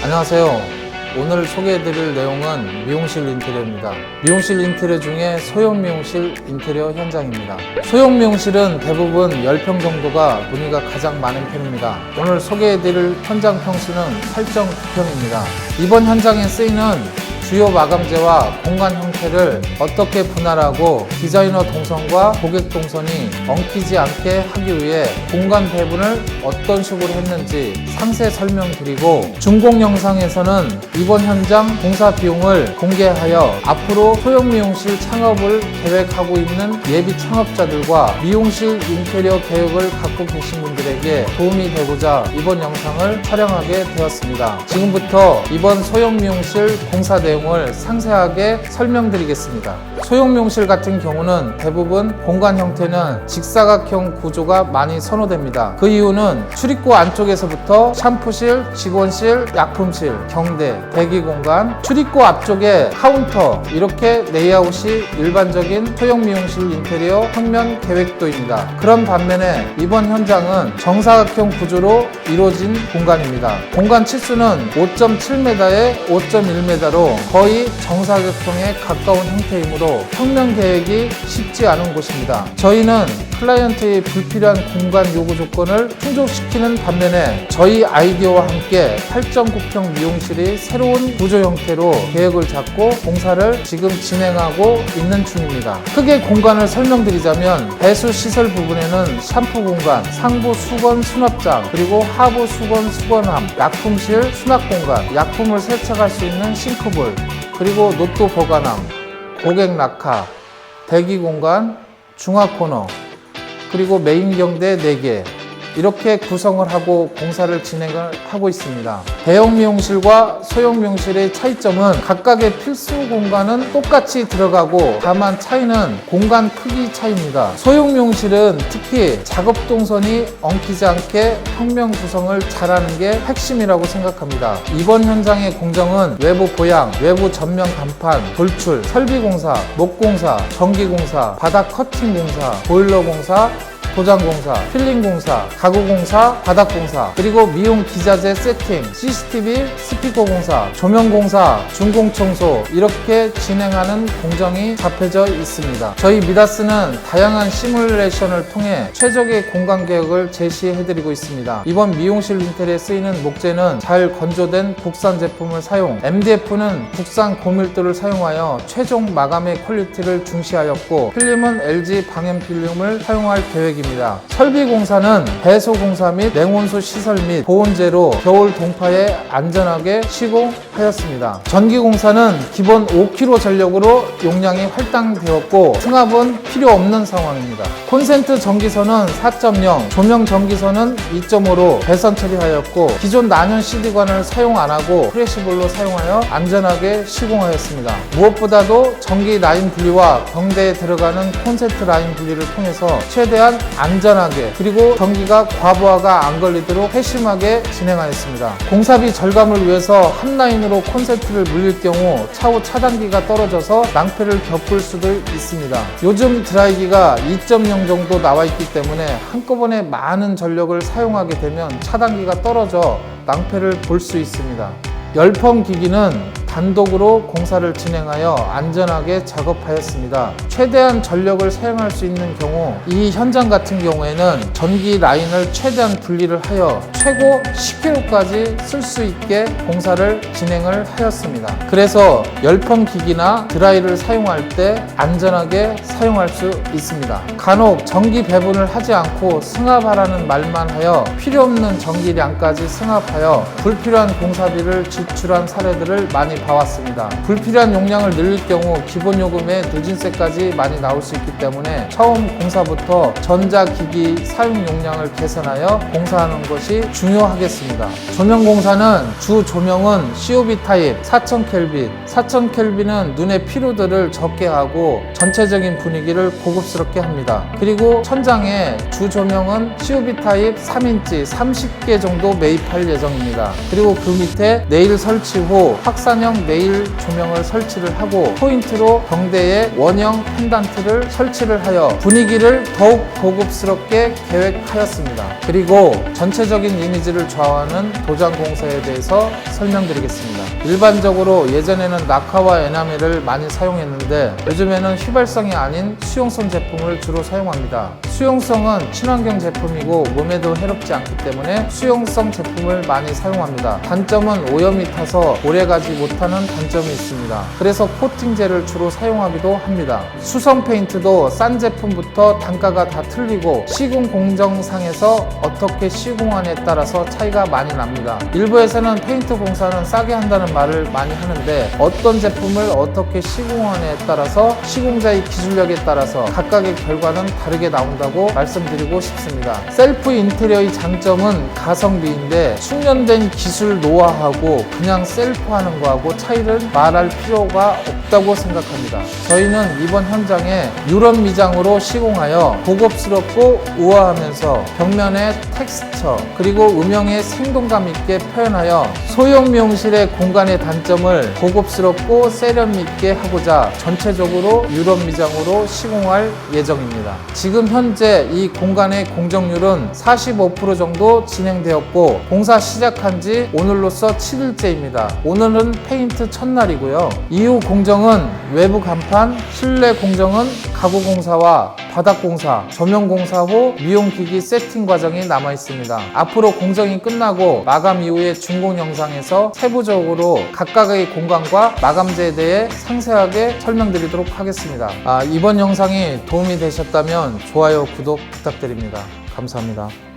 안녕하세요. 오늘 소개해드릴 내용은 미용실 인테리어입니다. 미용실 인테리어 중에 소형 미용실 인테리어 현장입니다. 소형 미용실은 대부분 10평 정도가 문의가 가장 많은 편입니다. 오늘 소개해드릴 현장 평수는 8.9평입니다. 이번 현장에 쓰이는 주요 마감재와 공간 형태를 어떻게 분할하고 디자이너 동선과 고객 동선이 엉키지 않게 하기 위해 공간 배분을 어떤 식으로 했는지 상세 설명드리고 준공 영상에서는 이번 현장 공사 비용을 공개하여 앞으로 소형 미용실 창업을 계획하고 있는 예비 창업자들과 미용실 인테리어 계획을 갖고 계신 분들에게 도움이 되고자 이번 영상을 촬영하게 되었습니다. 지금부터 이번 소형 미용실 공사 내용을 상세하게 설명 드리겠습니다. 소형 미용실 같은 경우는 대부분 공간 형태는 직사각형 구조가 많이 선호됩니다. 그 이유는 출입구 안쪽에서부터 샴푸실, 직원실, 약품실, 경대, 대기 공간, 출입구 앞쪽에 카운터 이렇게 레이아웃이 일반적인 소형 미용실 인테리어 평면 계획도입니다. 그런 반면에 이번 현장은 정사각형 구조로 이루어진 공간입니다. 공간 치수는 5.7m에 5.1m로 거의 정사각형에 가 까운 형태이므로 평면 계획이 쉽지 않은 곳입니다. 저희는 클라이언트의 불필요한 공간 요구 조건을 충족시키는 반면에 저희 아이디어와 함께 8.9평 미용실이 새로운 구조 형태로 계획을 잡고 공사를 지금 진행하고 있는 중입니다. 크게 공간을 설명드리자면 배수 시설 부분에는 샴푸 공간, 상부 수건 수납장, 그리고 하부 수건 수건함, 약품실 수납 공간, 약품을 세척할 수 있는 싱크볼, 그리고 노트 보관함, 고객 낙하, 대기 공간, 중화 코너, 그리고 메인 경대 4개 이렇게 구성을 하고 공사를 진행을 하고 있습니다. 대형 미용실과 소형 미용실의 차이점은 각각의 필수 공간은 똑같이 들어가고 다만 차이는 공간 크기 차이입니다. 소형 미용실은 특히 작업 동선이 엉키지 않게 평면 구성을 잘하는 게 핵심이라고 생각합니다. 이번 현장의 공정은 외부 보양, 외부 전면 간판, 돌출, 설비 공사, 목 공사, 전기 공사, 바닥 커팅 공사, 보일러 공사, 도장 공사, 필링 공사, 가구 공사, 바닥 공사, 그리고 미용 기자재 세팅, CCTV, 스피커 공사, 조명 공사, 준공 청소 이렇게 진행하는 공정이 잡혀져 있습니다. 저희 미다스는 다양한 시뮬레이션을 통해 최적의 공간 계획을 제시해드리고 있습니다. 이번 미용실 인테리어에 쓰이는 목재는 잘 건조된 국산 제품을 사용, MDF는 국산 고밀도를 사용하여 최종 마감의 퀄리티를 중시하였고 필름은 LG 방염 필름을 사용할 계획입니다. 설비 공사는 배수 공사 및 냉온수 시설 및 보온재로 겨울 동파에 안전하게 시공하였습니다. 전기 공사는 기본 5kg 전력으로 용량이 할당되었고 승합은 필요 없는 상황입니다. 콘센트 전기선은 4.0, 조명 전기선은 2.5로 배선 처리하였고 기존 난연 CD관을 사용 안 하고 프레시볼로 사용하여 안전하게 시공하였습니다. 무엇보다도 전기 라인 분리와 병대에 들어가는 콘센트 라인 분리를 통해서 최대한 안전하게 그리고 전기가 과부하가 안 걸리도록 세심하게 진행하였습니다. 공사비 절감을 위해서 한 라인으로 콘센트를 물릴 경우 차후 차단기가 떨어져서 낭패를 겪을 수도 있습니다. 요즘 드라이기가 2.0 정도 나와 있기 때문에 한꺼번에 많은 전력을 사용하게 되면 차단기가 떨어져 낭패를 볼 수 있습니다. 열펌 기기는 단독으로 공사를 진행하여 안전하게 작업하였습니다. 최대한 전력을 사용할 수 있는 경우 이 현장 같은 경우에는 전기 라인을 최대한 분리를 하여 최고 10km까지 쓸 수 있게 공사를 진행을 하였습니다. 그래서 열펌 기기나 드라이를 사용할 때 안전하게 사용할 수 있습니다. 간혹 전기 배분을 하지 않고 승합하라는 말만 하여 필요 없는 전기량까지 승합하여 불필요한 공사비를 지출한 사례들을 많이 봐왔습니다. 불필요한 용량을 늘릴 경우 기본 요금의 누진세까지 많이 나올 수 있기 때문에 처음 공사부터 전자기기 사용 용량을 계산하여 공사하는 것이 중요하겠습니다. 조명 공사는 주 조명은 COB 타입 4000켈빈 4000켈빈은 눈의 피로도를 적게 하고 전체적인 분위기를 고급스럽게 합니다. 그리고 천장에 주 조명은 COB 타입 3인치 30개 정도 매입할 예정입니다. 그리고 그 밑에 내일 설치 후 확산형 차량형 네일 조명을 설치를 하고 포인트로 경대에 원형 펜단트를 설치를 하여 분위기를 더욱 고급스럽게 계획하였습니다. 그리고 전체적인 이미지를 좌우하는 도장 공사에 대해서 설명드리겠습니다. 일반적으로 예전에는 낙하와 에나멜을 많이 사용했는데 요즘에는 휘발성이 아닌 수용성 제품을 주로 사용합니다. 수용성은 친환경 제품이고 몸에도 해롭지 않기 때문에 수용성 제품을 많이 사용합니다. 단점은 오염이 타서 오래 가지 못하 는 단점이 있습니다. 그래서 코팅제를 주로 사용하기도 합니다. 수성 페인트도 싼 제품부터 단가가 다 틀리고 시공 공정상에서 어떻게 시공하냐에 따라서 차이가 많이 납니다. 일부에서는 페인트 공사는 싸게 한다는 말을 많이 하는데 어떤 제품을 어떻게 시공하냐에 따라서 시공자의 기술력에 따라서 각각의 결과는 다르게 나온다고 말씀드리고 싶습니다. 셀프 인테리어의 장점은 가성비인데 숙련된 기술 노하하고 그냥 셀프 하는 거하고 차이를 말할 필요가 없다고 생각합니다. 저희는 이번 현장에 유럽 미장으로 시공하여 고급스럽고 우아하면서 벽면의 텍스처 그리고 음영의 생동감 있게 표현하여 소형 미용실의 공간의 단점을 고급스럽고 세련 있게 하고자 전체적으로 유럽 미장으로 시공할 예정입니다. 지금 현재 이 공간의 공정률은 45% 정도 진행되었고 공사 시작한 지 오늘로써 7일째입니다. 오늘은 페인트 첫날이고요. 이후 공정은 외부 간판, 실내 공정은 가구 공사와 바닥 공사, 조명 공사 후 미용기기 세팅 과정이 남아 있습니다. 앞으로 공정이 끝나고 마감 이후의 준공 영상에서 세부적으로 각각의 공간과 마감재에 대해 상세하게 설명드리도록 하겠습니다. 아, 이번 영상이 도움이 되셨다면 좋아요, 구독 부탁드립니다. 감사합니다.